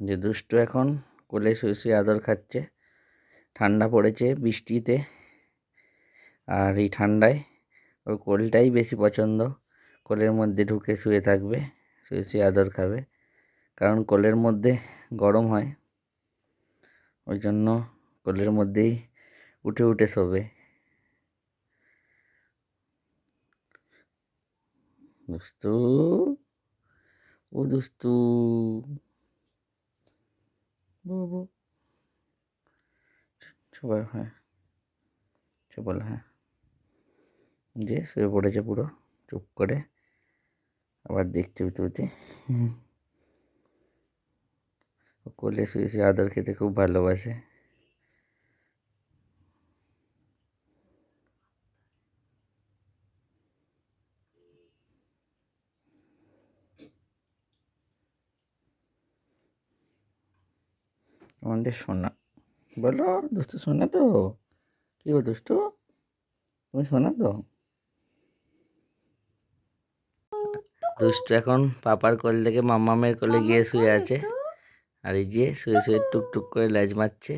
যে দুষ্টু এখন কোলে শুয়ে শুয়ে আদর খাচ্ছে, ঠান্ডা পড়েছে বৃষ্টিতে। আর এই ঠান্ডায় ওর কোলটাই বেশি পছন্দ। কোলের মধ্যে ঢুকে শুয়ে থাকবে, শুয়ে শুয়ে আদর খাবে। কারণ কোলের মধ্যে গরম হয়, ওই জন্য কোলের মধ্যেই উঠে উঠে শোবে। দুস্তু ও দুস্তু বাবু সবাই হ্যাঁ। বলে হ্যাঁ। যে শুয়ে পড়েছে পুরো, চুপ করে। আবার দেখতে উঠতে কোলে শুয়ে শুয়ে আদর খেতে খুব ভালোবাসে। আমাদের সোনা। বলো দুষ্টু সোনা তো। কি গো দুষ্টু? তুমি সোনা তো? দুষ্টু এখন পাপার কোল থেকে মাম্মামের কোলে গিয়ে শুয়ে আছে। আর এই যে শুয়ে শুয়ে টুকটুক করে লেজ মারছে।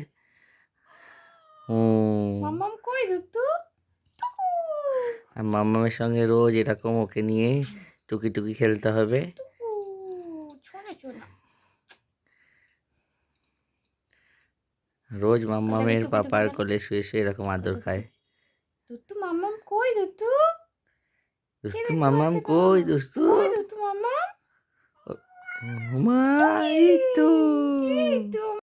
মাম্মাম কই আর মাম্মামের সঙ্গে রোজ এরকম ওকে নিয়ে টুকি টুকি খেলতে হবে। রোজ মাম্মামের টুকি পাপার কোলে শুয়ে শুয়ে এরকম আদর খায়। দুতু মাম্মাম কই দুস্তু দুস্তু মামাম মাম্মাম কই দুস্তু দুতু মাম্মাম? মা এই তো